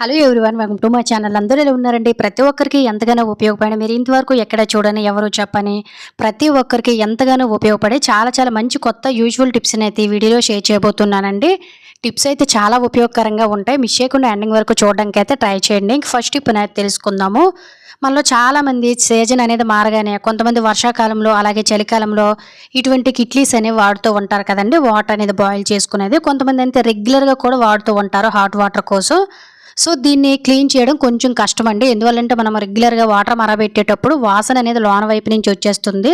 Hello everyone welcome to my channel. అందరూ ఎలా ఉన్నారండి? ప్రతి ఒక్కరికి ఎంతగానో ఉపయోగపడే మీరు ఇంతవరకు ఎక్కడ చూడని ఎవరు చెప్పని ప్రతి ఒక్కరికి ఎంతగానో ఉపయోగపడే చాలా చాలా మంచి కొత్త యూజువల్ టిప్స్ని అయితే ఈ వీడియోలో షేర్ చేయబోతున్నానండి. టిప్స్ అయితే చాలా ఉపయోగకరంగా ఉంటాయి. మిస్ చేయకుండా ఎండింగ్ వరకు చూడడానికి అయితే ట్రై చేయండి. ఫస్ట్ టిప్ అనేది తెలుసుకుందాము. మనలో చాలామంది సీజన్ అనేది మారగానే కొంతమంది వర్షాకాలంలో అలాగే చలికాలంలో ఇటువంటి కిట్లీస్ అనేవి వాడుతూ ఉంటారు కదండి. వాటర్ అనేది బాయిల్ చేసుకునేది. కొంతమంది అయితే రెగ్యులర్గా కూడా వాడుతూ ఉంటారు హాట్ వాటర్ కోసం. సో దీన్ని క్లీన్ చేయడం కొంచెం కష్టం అండి ఎందువల్లంటే మనం రెగ్యులర్గా వాటర్ మరబెట్టేటప్పుడు వాసన అనేది లోన వైపు నుంచి వచ్చేస్తుంది.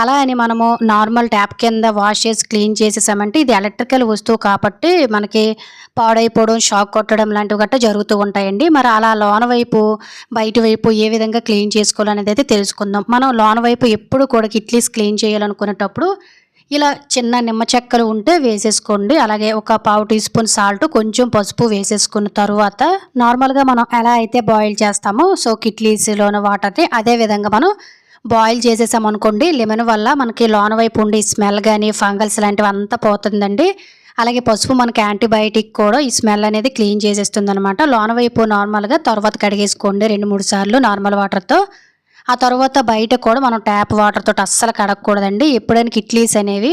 అలా అని మనము నార్మల్ ట్యాప్ కింద వాష్ చేసి క్లీన్ చేసేసామంటే ఇది ఎలక్ట్రికల్ వస్తువు కాబట్టి మనకి పాడైపోవడం షాక్ కొట్టడం లాంటివి గట్రా జరుగుతూ ఉంటాయండి. మరి అలా లోన వైపు బయట వైపు ఏ విధంగా క్లీన్ చేసుకోవాలనేది అయితే తెలుసుకుందాం. మనం లోన వైపు ఎప్పుడు కూడా కిట్లీస్ క్లీన్ చేయాలనుకునేటప్పుడు ఇలా చిన్న నిమ్మ చెక్కలు ఉంటే వేసేసుకోండి. అలాగే ఒక పావు టీ స్పూన్ సాల్ట్ కొంచెం పసుపు వేసేసుకున్న తర్వాత నార్మల్గా మనం ఎలా అయితే బాయిల్ చేస్తామో సో కిట్లీస్లోని వాటర్ని అదే విధంగా మనం బాయిల్ చేసేసాం అనుకోండి లెమన్ వల్ల మనకి లోన వైపు ఉండి స్మెల్ కానీ ఫంగల్స్ లాంటివి అంతా పోతుందండి. అలాగే పసుపు మనకి యాంటీబయాటిక్ కూడా ఈ స్మెల్ అనేది క్లీన్ చేసేస్తుంది అనమాట లోన వైపు నార్మల్గా తర్వాత కడిగేసుకోండి రెండు మూడు సార్లు నార్మల్ వాటర్తో. ఆ తర్వాత బయట కూడా మనం ట్యాప్ వాటర్ తోటి అస్సలు కడగకూడదండి. ఎప్పుడైనా కిట్లీస్ అనేవి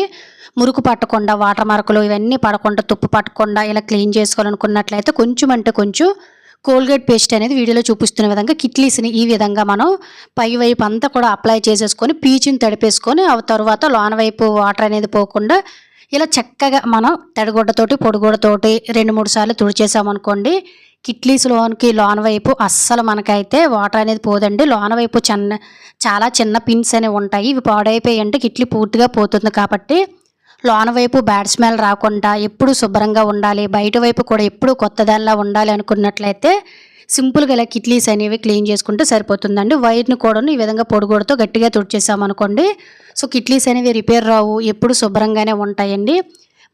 మురుకు పట్టకుండా వాటర్ మార్కులు ఇవన్నీ పడకుండా తుప్పు పట్టకుండా ఇలా క్లీన్ చేసుకోవాలనుకున్నట్లయితే కొంచెం అంటే కొంచెం కోల్గేట్ పేస్ట్ అనేది వీడియోలో చూపిస్తున్న విధంగా కిట్లీస్ని ఈ విధంగా మనం పై వైపు అంతా కూడా అప్లై చేసేసుకొని పీచుని తడిపేసుకొని ఆ తర్వాత లోన వైపు వాటర్ అనేది పోకుండా ఇలా చక్కగా మనం తడిగుడ్డతోటి పొడిగుడ్డతోటి రెండు మూడు సార్లు తుడిచేసామనుకోండి కిట్లీస్లోనికి లోన వైపు అస్సలు మనకైతే వాటర్ అనేది పోదండి. లోన వైపు చిన్న చాలా చిన్న పిన్స్ అనేవి ఉంటాయి. ఇవి పాడైపోయి అంటే కిట్లీ పూర్తిగా పోతుంది కాబట్టి లోన వైపు బ్యాడ్ స్మెల్ రాకుండా ఎప్పుడు శుభ్రంగా ఉండాలి. బయట వైపు కూడా ఎప్పుడు కొత్త దానిలా ఉండాలి అనుకున్నట్లయితే సింపుల్గా ఇలా కిట్లీస్ అనేవి క్లీన్ చేసుకుంటే సరిపోతుందండి. వైర్ని కూడా ఈ విధంగా పొడిగొడుతో గట్టిగా తుడిచేసామనుకోండి సో కిట్లీస్ అనేవి రిపేర్ రావు ఎప్పుడు శుభ్రంగానే ఉంటాయండి.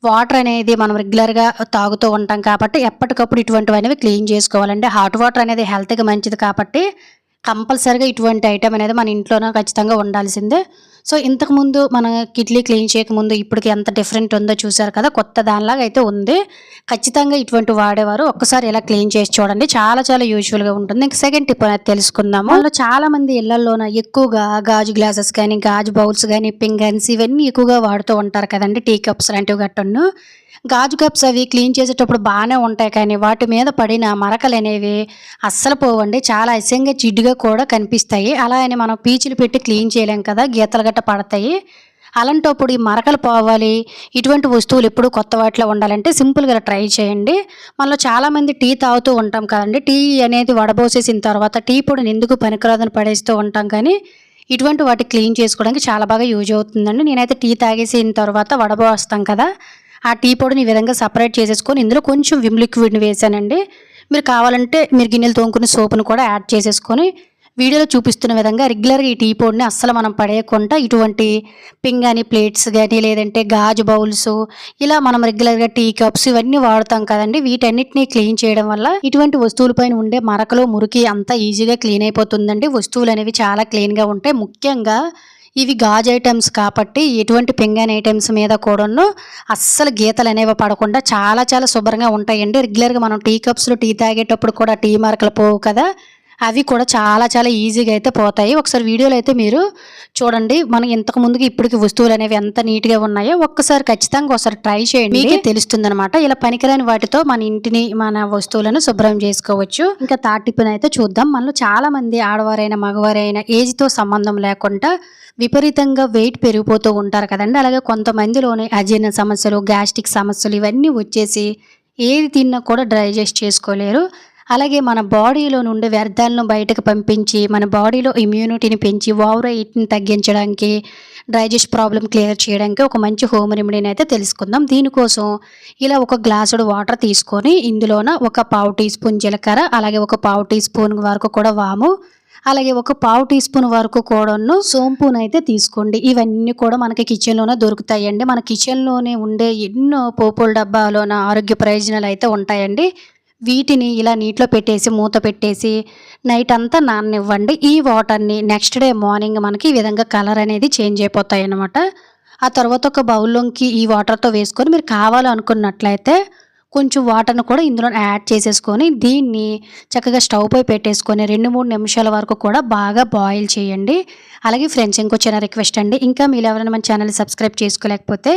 వాటర్ అనేది మనం రెగ్యులర్గా తాగుతూ ఉంటాం కాబట్టి ఎప్పటికప్పుడు ఇటువంటివన్నీ క్లీన్ చేసుకోవాలండి. హాట్ వాటర్ అనేది హెల్త్కి మంచిది కాబట్టి కంపల్సరిగా ఇటువంటి ఐటెం అనేది మన ఇంట్లోనే ఖచ్చితంగా ఉండాల్సిందే. సో ఇంతకుముందు మన కిడ్లీ క్లీన్ చేయకముందు ఇప్పటికి ఎంత డిఫరెంట్ ఉందో చూసారు కదా కొత్త దానిలాగా అయితే ఉంది. ఖచ్చితంగా ఇటువంటి వాడేవారు ఒక్కసారి ఇలా క్లీన్ చేసి చూడండి. చాలా చాలా యూజువల్గా ఉంటుంది. ఇంకా సెకండ్ టిప్ అనేది తెలుసుకుందాము. అందులో చాలా మంది ఇళ్ళలోన ఎక్కువగా గాజు గ్లాసెస్ కానీ గాజు బౌల్స్ కానీ పింగన్స్ ఇవన్నీ ఎక్కువగా వాడుతూ ఉంటారు కదండి. టీ కప్స్ లాంటివి గట్టను. గాజు కప్స్ అవి క్లీన్ చేసేటప్పుడు బాగానే ఉంటాయి కానీ వాటి మీద పడిన మరకలు అనేవి అస్సలు పోవండి. చాలా అసహ్యంగా జిడ్డుగా కూడా కనిపిస్తాయి. అలా అని మనం పీచులు పెట్టి క్లీన్ చేయలేం కదా గీతలు గట్ట పడతాయి. అలాంటప్పుడు ఈ మరకలు పోవాలి. ఇటువంటి వస్తువులు ఎప్పుడు కొత్త వాటిలో ఉండాలంటే సింపుల్గా ట్రై చేయండి. మనలో చాలామంది టీ తాగుతూ ఉంటాం కదండి. టీ అనేది వడబోసేసిన తర్వాత టీ పొడిని ఎందుకు పనికిరాదని పడేస్తూ ఉంటాం కానీ ఇటువంటి వాటి క్లీన్ చేసుకోవడానికి చాలా బాగా యూజ్ అవుతుందండి. నేనైతే టీ తాగేసిన తర్వాత వడబోస్తాం కదా ఆ టీ పొడిని ఈ విధంగా సపరేట్ చేసేసుకొని ఇందులో కొంచెం విమ్ లిక్విడ్ని వేసానండి. మీరు కావాలంటే మీరు గిన్నెలు తోముకునే సోపును కూడా యాడ్ చేసేసుకొని వీడియోలో చూపిస్తున్న విధంగా రెగ్యులర్గా ఈ టీ పొడిని అస్సలు మనం పడేయకుండా ఇటువంటి పింగాని ప్లేట్స్ కానీ లేదంటే గాజు బౌల్స్ ఇలా మనం రెగ్యులర్గా టీ కప్స్ ఇవన్నీ వాడుతాం కదండి. వీటన్నిటిని క్లీన్ చేయడం వల్ల ఇటువంటి వస్తువులపైన ఉండే మరకలు మురికి అంతా ఈజీగా క్లీన్ అయిపోతుందండి. వస్తువులు అనేవి చాలా క్లీన్గా ఉంటాయి. ముఖ్యంగా ఇవి గాజు ఐటమ్స్ కాబట్టి ఎటువంటి పింగాన్ ఐటమ్స్ మీద కూడాను అస్సలు గీతలు అనేవి పడకుండా చాలా చాలా శుభ్రంగా ఉంటాయండి. రెగ్యులర్గా మనం టీ కప్స్లో టీ తాగేటప్పుడు కూడా టీ మరకలు పోవు కదా. అవి కూడా చాలా చాలా ఈజీగా అయితే పోతాయి. ఒకసారి వీడియోలో అయితే మీరు చూడండి. మనం ఇంతకు ముందుకి ఇప్పటికి వస్తువులు అనేవి ఎంత నీట్గా ఉన్నాయో ఒక్కసారి ఖచ్చితంగా ఒకసారి ట్రై చేయండి. మీకే తెలుస్తుంది అనమాట ఇలా పనికిరాని వాటితో మన ఇంటిని మన వస్తువులను శుభ్రం చేసుకోవచ్చు. ఇంకా టిప్ని అయితే చూద్దాం. మనలో చాలా మంది ఆడవారైనా మగవారైనా ఏజ్తో సంబంధం లేకుండా విపరీతంగా వెయిట్ పెరిగిపోతూ ఉంటారు కదండి. అలాగే కొంతమందిలోనే అజీర్ణ సమస్యలు గ్యాస్ట్రిక్ సమస్యలు ఇవన్నీ వచ్చేసి ఏది తిన్నా కూడా డైజెస్ట్ చేసుకోలేరు. అలాగే మన బాడీలో నుండి వ్యర్థాలను బయటకు పంపించి మన బాడీలో ఇమ్యూనిటీని పెంచి ఓవర్ వెయిట్ని తగ్గించడానికి డైజెస్ట్ ప్రాబ్లం క్లియర్ చేయడానికి ఒక మంచి హోమ్ రెమెడీని అయితే తెలుసుకుందాం. దీనికోసం ఇలా ఒక గ్లాసుడు వాటర్ తీసుకొని ఇందులోన ఒక పావు టీ స్పూన్ జీలకర్ర అలాగే ఒక పావు టీ స్పూన్ వరకు కూడా వాము అలాగే ఒక పావు టీ స్పూన్ వరకు కూడాను సోంపును అయితే తీసుకోండి. ఇవన్నీ కూడా మనకి కిచెన్లోనే దొరుకుతాయండి. మన కిచెన్లోనే ఉండే ఎన్నో పోపుల డబ్బాలోన ఆరోగ్య ప్రయోజనాలు అయితే ఉంటాయండి. వీటిని ఇలా నీటిలో పెట్టేసి మూత పెట్టేసి నైట్ అంతా నాననివ్వండి. ఈ వాటర్ని నెక్స్ట్ డే మార్నింగ్ మనకి ఈ విధంగా కలర్ అనేది చేంజ్ అయిపోతాయి అన్నమాట. ఆ తర్వాత ఒక బౌల్లోకి ఈ వాటర్తో వేసుకొని మీరు కావాలనుకున్నట్లయితే కొంచెం వాటర్ను కూడా ఇందులో యాడ్ చేసేసుకొని దీన్ని చక్కగా స్టవ్ పై పెట్టేసుకొని రెండు మూడు నిమిషాల వరకు కూడా బాగా బాయిల్ చేయండి. అలాగే ఫ్రెండ్స్ ఇంకో చిన్న రిక్వెస్ట్ అండి. ఇంకా మీరు ఎవరైనా మన ఛానల్ సబ్స్క్రైబ్ చేసుకోలేకపోతే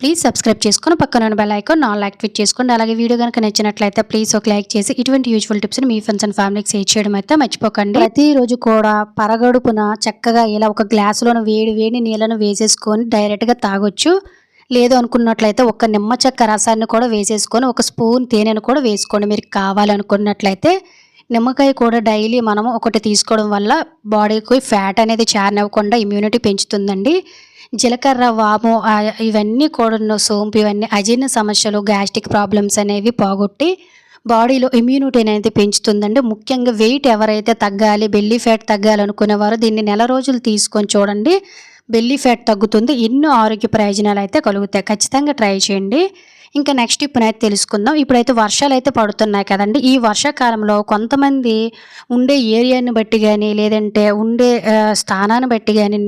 ప్లీజ్ సబ్స్క్రైబ్ చేసుకొని పక్కన ఉన్న బెల్ ఐకాన్ ఆల్ యాక్టివేట్ చేసుకోండి. అలాగే వీడియో కనుక నచ్చినట్లయితే ప్లీజ్ ఒక లైక్ చేసి ఇటువంటి యూజ్ఫుల్ టిప్స్ని మీ ఫ్రెండ్స్ అండ్ ఫ్యామిలీకి షేర్ చేయడం అయితే మర్చిపోకండి. ప్రతిరోజు కూడా పరగడుపున చక్కగా ఇలా ఒక గ్లాసులో వేడి వేడి నీళ్ళను వేసేసుకొని డైరెక్ట్గా తాగొచ్చు. లేదు అనుకున్నట్లయితే ఒక నిమ్మ చెక్క రసాన్ని కూడా వేసేసుకొని ఒక స్పూన్ తేనెను కూడా వేసుకోండి. మీరు కావాలనుకున్నట్లయితే నిమ్మకాయ కూడా డైలీ మనము ఒకటి తీసుకోవడం వల్ల బాడీకి ఫ్యాట్ అనేది చేరనివ్వకుండా ఇమ్యూనిటీ పెంచుతుందండి. జీలకర్ర వాము ఇవన్నీ కూడా సోంపు ఇవన్నీ అజీర్ణ సమస్యలు గ్యాస్ట్రిక్ ప్రాబ్లమ్స్ అనేవి పోగొట్టి బాడీలో ఇమ్యూనిటీ అనేది పెంచుతుందండి. ముఖ్యంగా వెయిట్ ఎవరైతే తగ్గాలి బెల్లీ ఫ్యాట్ తగ్గాలనుకునేవారు దీన్ని నెల రోజులు తీసుకొని చూడండి. బెల్లీ ఫ్యాట్ తగ్గుతుంది. ఎన్నో ఆరోగ్య ప్రయోజనాలు అయితే కలుగుతాయి. ఖచ్చితంగా ట్రై చేయండి. ఇంకా నెక్స్ట్ ఇప్పుడైతే తెలుసుకుందాం. ఇప్పుడైతే వర్షాలు అయితే పడుతున్నాయి కదండి. ఈ వర్షాకాలంలో కొంతమంది ఉండే ఏరియాని బట్టి కానీ లేదంటే ఉండే స్థానాన్ని బట్టి కానీ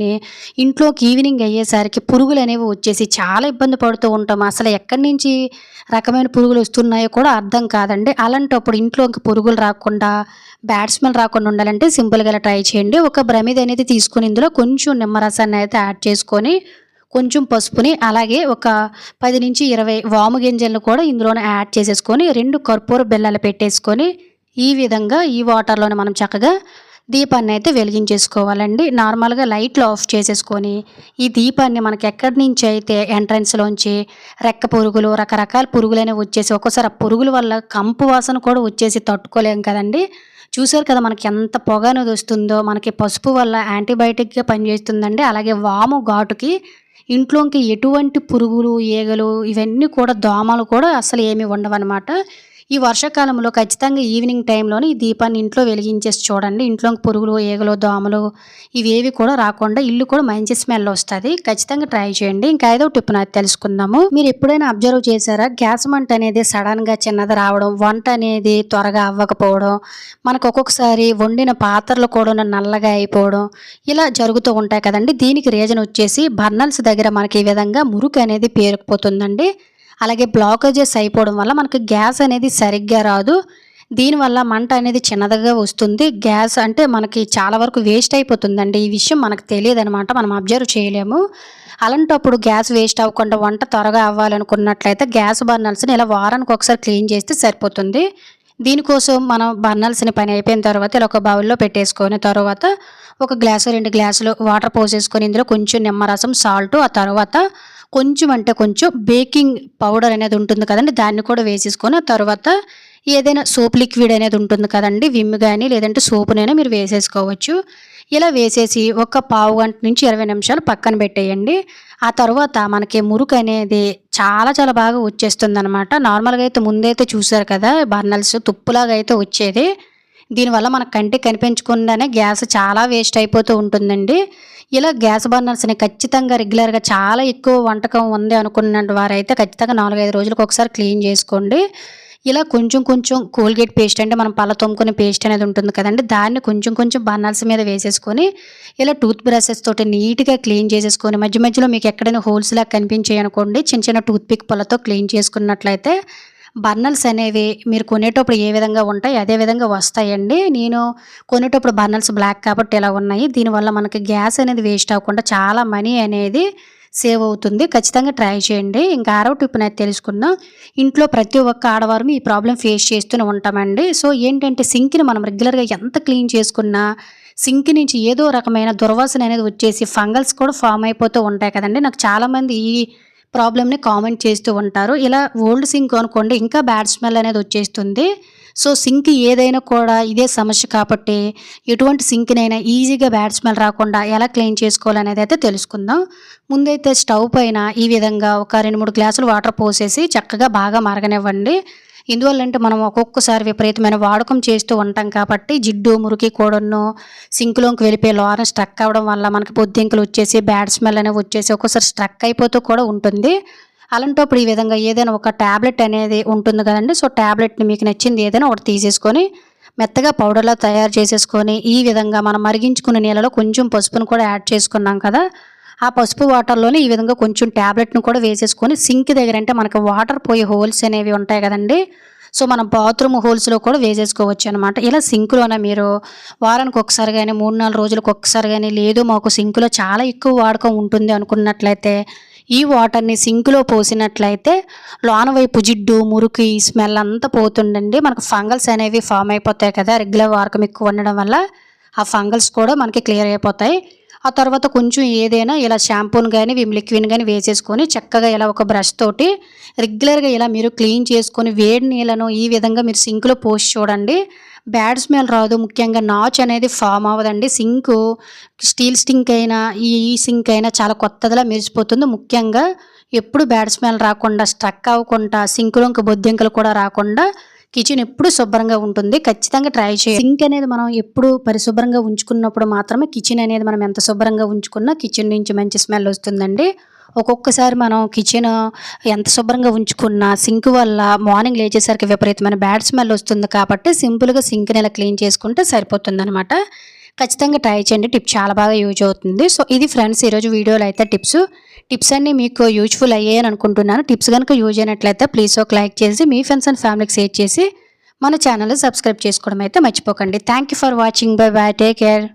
ఇంట్లోకి ఈవినింగ్ అయ్యేసరికి పురుగులు అనేవి వచ్చేసి చాలా ఇబ్బంది పడుతూ ఉంటాం. అసలు ఎక్కడి నుంచి రకమైన పురుగులు వస్తున్నాయో కూడా అర్థం కాదండి. అలాంటప్పుడు ఇంట్లోకి పురుగులు రాకుండా బ్యాడ్ స్మెల్ రాకుండా ఉండాలంటే సింపుల్గా ట్రై చేయండి. ఒక బ్రమిది అనేది తీసుకుని ఇందులో కొంచెం నిమ్మరసాన్ని అయితే యాడ్ చేసుకొని కొంచెం పసుపుని అలాగే ఒక పది నుంచి ఇరవై వాము గింజలను కూడా ఇందులోనే యాడ్ చేసేసుకొని రెండు కర్పూర బెల్లాలు పెట్టేసుకొని ఈ విధంగా ఈ వాటర్లోనే మనం చక్కగా దీపాన్ని అయితే వెలిగించేసుకోవాలండి. నార్మల్గా లైట్లు ఆఫ్ చేసేసుకొని ఈ దీపాన్ని మనకి ఎక్కడి నుంచి అయితే ఎంట్రన్స్లోంచి రెక్క పురుగులు రకరకాల పురుగులు వచ్చేసి ఒక్కోసారి ఆ పురుగుల వల్ల కంపు వాసన కూడా వచ్చేసి తట్టుకోలేం కదండి. చూసారు కదా మనకి ఎంత పొగ అనేది వస్తుందో మనకి పసుపు వల్ల యాంటీబయాటిక్గా పనిచేస్తుందండి. అలాగే వాము ఘాటుకి ఇంట్లోకి ఎటువంటి పురుగులు ఈగలు ఇవన్నీ కూడా దోమలు కూడా అసలు ఏమి ఉండవన్నమాట. ఈ వర్షాకాలంలో ఖచ్చితంగా ఈవినింగ్ టైంలోనే ఈ దీపాన్ని ఇంట్లో వెలిగించేసి చూడండి. ఇంట్లోకి పురుగులు ఈగలు దోమలు ఇవేవి కూడా రాకుండా ఇల్లు కూడా మంచి స్మెల్ వస్తుంది. ఖచ్చితంగా ట్రై చేయండి. ఇంకా ఐదో టిప్ నాకు తెలుసుకుందాము. మీరు ఎప్పుడైనా అబ్జర్వ్ చేశారా? గ్యాస్ మంట అనేది సడన్గా చిన్నది రావడం వంట అనేది త్వరగా అవ్వకపోవడం మనకు ఒక్కొక్కసారి వండిన పాత్రలు కూడా నల్లగా అయిపోవడం ఇలా జరుగుతూ ఉంటాయి కదండి. దీనికి రీజన్ వచ్చేసి బర్నల్స్ దగ్గర మనకి ఈ విధంగా మురుకు అనేది పేరుకుపోతుందండి. అలాగే బ్లాకేజెస్ అయిపోవడం వల్ల మనకి గ్యాస్ అనేది సరిగ్గా రాదు. దీనివల్ల మంట అనేది చిన్నదిగా వస్తుంది. గ్యాస్ అంటే మనకి చాలా వరకు వేస్ట్ అయిపోతుందండి. ఈ విషయం మనకు తెలియదు అనమాట మనం అబ్జర్వ్ చేయలేము. అలాంటప్పుడు గ్యాస్ వేస్ట్ అవ్వకుండా వంట త్వరగా అవ్వాలనుకున్నట్లయితే గ్యాస్ బర్నల్స్ని ఇలా వారానికి ఒకసారి క్లీన్ చేస్తే సరిపోతుంది. దీనికోసం మనం బర్నల్స్ని పని అయిపోయిన తర్వాత ఇలా ఒక బౌల్లో పెట్టేసుకొని తర్వాత ఒక గ్లాసు రెండు గ్లాసులు వాటర్ పోసేసుకొని ఇందులో కొంచెం నిమ్మరసం సాల్ట్ ఆ తర్వాత కొంచెం అంటే కొంచెం బేకింగ్ పౌడర్ అనేది ఉంటుంది కదండి దాన్ని కూడా వేసేసుకొని ఆ తర్వాత ఏదైనా సోప్ లిక్విడ్ అనేది ఉంటుంది కదండి విమ్ కానీ లేదంటే సోపునైనా మీరు వేసేసుకోవచ్చు. ఇలా వేసేసి ఒక పావు గంట నుంచి ఇరవై నిమిషాలు పక్కన పెట్టేయండి. ఆ తర్వాత మనకి మురుకు అనేది చాలా చాలా బాగా వచ్చేస్తుంది అనమాట నార్మల్గా అయితే ముందైతే చూసారు కదా బర్నల్స్ తుప్పులాగా అయితే వచ్చేది. దీనివల్ల మన కంటికి కనిపించకుండానే గ్యాస్ చాలా వేస్ట్ అయిపోతూ ఉంటుందండి. ఇలా గ్యాస్ బర్నర్స్ని ఖచ్చితంగా రెగ్యులర్గా చాలా ఎక్కువ వంటకం ఉంది అనుకున్న వారైతే ఖచ్చితంగా నాలుగైదు రోజులకు ఒకసారి క్లీన్ చేసుకోండి. ఇలా కొంచెం కొంచెం కోల్గేట్ పేస్ట్ అంటే మనం పళ్ళ తోముకునే పేస్ట్ అనేది ఉంటుంది కదండి దాన్ని కొంచెం కొంచెం బర్నర్స్ మీద వేసేసుకొని ఇలా టూత్ బ్రషెస్ తోటి నీట్గా క్లీన్ చేసేసుకొని మధ్య మధ్యలో మీకు ఎక్కడైనా హోల్స్ లాగా కనిపించాయి అనుకోండి చిన్న చిన్న టూత్ పిక్ పళ్ళతో క్లీన్ చేసుకున్నట్లయితే బర్నల్స్ అనేవి మీరు కొనేటప్పుడు ఏ విధంగా ఉంటాయి అదే విధంగా వస్తాయండి. నేను కొనేటప్పుడు బర్నల్స్ బ్లాక్ కాబట్టి ఇలా ఉన్నాయి. దీనివల్ల మనకి గ్యాస్ అనేది వేస్ట్ అవ్వకుండా చాలా మనీ అనేది సేవ్ అవుతుంది. ఖచ్చితంగా ట్రై చేయండి. ఇంకా ఆరో టిప్ అయితే తెలుసుకుందాం. ఇంట్లో ప్రతి ఒక్క ఆడవారు ఈ ప్రాబ్లం ఫేస్ చేస్తూనే ఉంటామండి. సో ఏంటంటే సింక్ని మనం రెగ్యులర్గా ఎంత క్లీన్ చేసుకున్నా సింక్ నుంచి ఏదో రకమైన దుర్వాసన అనేది వచ్చేసి ఫంగల్స్ కూడా ఫామ్ అయిపోతూ ఉంటాయి కదండి. నాకు చాలామంది ఈ ప్రాబ్లమ్ని కామెంట్ చేస్తూ ఉంటారు. ఇలా ఓల్డ్ సింక్ అనుకోండి ఇంకా బ్యాడ్ స్మెల్ అనేది వచ్చేస్తుంది. సో సింక్ ఏదైనా కూడా ఇదే సమస్య కాబట్టి ఎటువంటి సింక్నైనా ఈజీగా బ్యాడ్ స్మెల్ రాకుండా ఎలా క్లీన్ చేసుకోవాలనేది అయితే తెలుసుకుందాం. ముందైతే స్టవ్ పైన ఈ విధంగా ఒక రెండు మూడు గ్లాసులు వాటర్ పోసేసి చక్కగా బాగా మరగనివ్వండి. ఎందువల్లంటే మనం ఒక్కొక్కసారి విపరీతమైన వాడకం చేస్తూ ఉంటాం కాబట్టి జిడ్డు మురికి కూడను సింక్లోకి వెళ్ళిపోయి లోన స్ట్రక్ అవ్వడం వల్ల మనకి బొద్దింకలు వచ్చేసి బ్యాడ్ స్మెల్ అనేవి వచ్చేసి ఒక్కోసారి స్ట్రక్ అయిపోతూ కూడా ఉంటుంది. అలాంటప్పుడు ఈ విధంగా ఏదైనా ఒక ట్యాబ్లెట్ అనేది ఉంటుంది కదండి. సో ట్యాబ్లెట్ని మీకు నచ్చింది ఏదైనా ఒకటి తీసేసుకొని మెత్తగా పౌడర్లా తయారు చేసేసుకొని ఈ విధంగా మనం మరిగించుకున్న నీళ్ళలో కొంచెం పసుపును కూడా యాడ్ చేసుకున్నాం కదా. ఆ పసుపు వాటర్లోనే ఈ విధంగా కొంచెం ట్యాబ్లెట్ను కూడా వేసేసుకొని సింక్ దగ్గర అంటే మనకు వాటర్ పోయే హోల్స్ అనేవి ఉంటాయి కదండి. సో మనం బాత్రూమ్ హోల్స్లో కూడా వేసేసుకోవచ్చు అనమాట ఇలా సింక్లోనే మీరు వారానికి ఒకసారి కానీ మూడు నాలుగు రోజులకు ఒకసారి కానీ లేదు మాకు సింక్లో చాలా ఎక్కువ వాడకం ఉంటుంది అనుకున్నట్లయితే ఈ వాటర్ని సింక్లో పోసినట్లయితే లోన వైపు జిడ్డు మురికి స్మెల్ అంతా పోతుండండి. మనకు ఫంగల్స్ అనేవి ఫామ్ అయిపోతాయి కదా రెగ్యులర్ వార్కం ఎక్కువ ఉండడం వల్ల ఆ ఫంగల్స్ కూడా మనకి క్లియర్ అయిపోతాయి. ఆ తర్వాత కొంచెం ఏదైనా ఇలా షాంపూని కానీ విమ్ లిక్విడ్ కానీ వేసేసుకొని చక్కగా ఇలా ఒక బ్రష్ తోటి రెగ్యులర్గా ఇలా మీరు క్లీన్ చేసుకొని వేడి నీళ్ళను ఈ విధంగా మీరు సింక్లో పోసి చూడండి. బ్యాడ్ స్మెల్ రాదు. ముఖ్యంగా నాచ్ అనేది ఫామ్ అవ్వదండి. సింకు స్టీల్ స్టింక్ అయినా ఈ ఈ సింక్ అయినా చాలా కొత్తదిలా మెరిసిపోతుంది. ముఖ్యంగా ఎప్పుడు బ్యాడ్ స్మెల్ రాకుండా స్ట్రక్ అవ్వకుండా సింకులోకి బొద్దింకలు కూడా రాకుండా కిచెన్ ఎప్పుడు శుభ్రంగా ఉంటుంది ఖచ్చితంగా ట్రై చేయాలి సింక్ అనేది మనం ఎప్పుడు పరిశుభ్రంగా ఉంచుకున్నప్పుడు మాత్రమే కిచెన్ అనేది మనం ఎంత శుభ్రంగా ఉంచుకున్నా కిచెన్ నుంచి మంచి స్మెల్ వస్తుందండి. ఒక్కొక్కసారి మనం కిచెన్ ఎంత శుభ్రంగా ఉంచుకున్నా సింక్ వల్ల మార్నింగ్ లేచేసరికి విపరీతమైన బ్యాడ్ స్మెల్ వస్తుంది కాబట్టి సింపుల్గా సింక్ని ఇలా క్లీన్ చేసుకుంటే సరిపోతుంది అనమాట ఖచ్చితంగా ట్రై చేయండి. టిప్ చాలా బాగా యూజ్ అవుతుంది. సో ఇది ఫ్రెండ్స్ ఈరోజు వీడియోలో అయితే టిప్స్. టిప్స్ అన్ని మీకు యూజ్ఫుల్ అయ్యాయని అనుకుంటున్నాను. టిప్స్ కనుక యూజ్ అయినట్లయితే ప్లీజ్ ఒక లైక్ చేసి మీ ఫ్రెండ్స్ అండ్ ఫ్యామిలీకి షేర్ చేసి మన ఛానల్ సబ్స్క్రైబ్ చేసుకోవడం అయితే మర్చిపోకండి. Thank you for watching. Bye bye take care.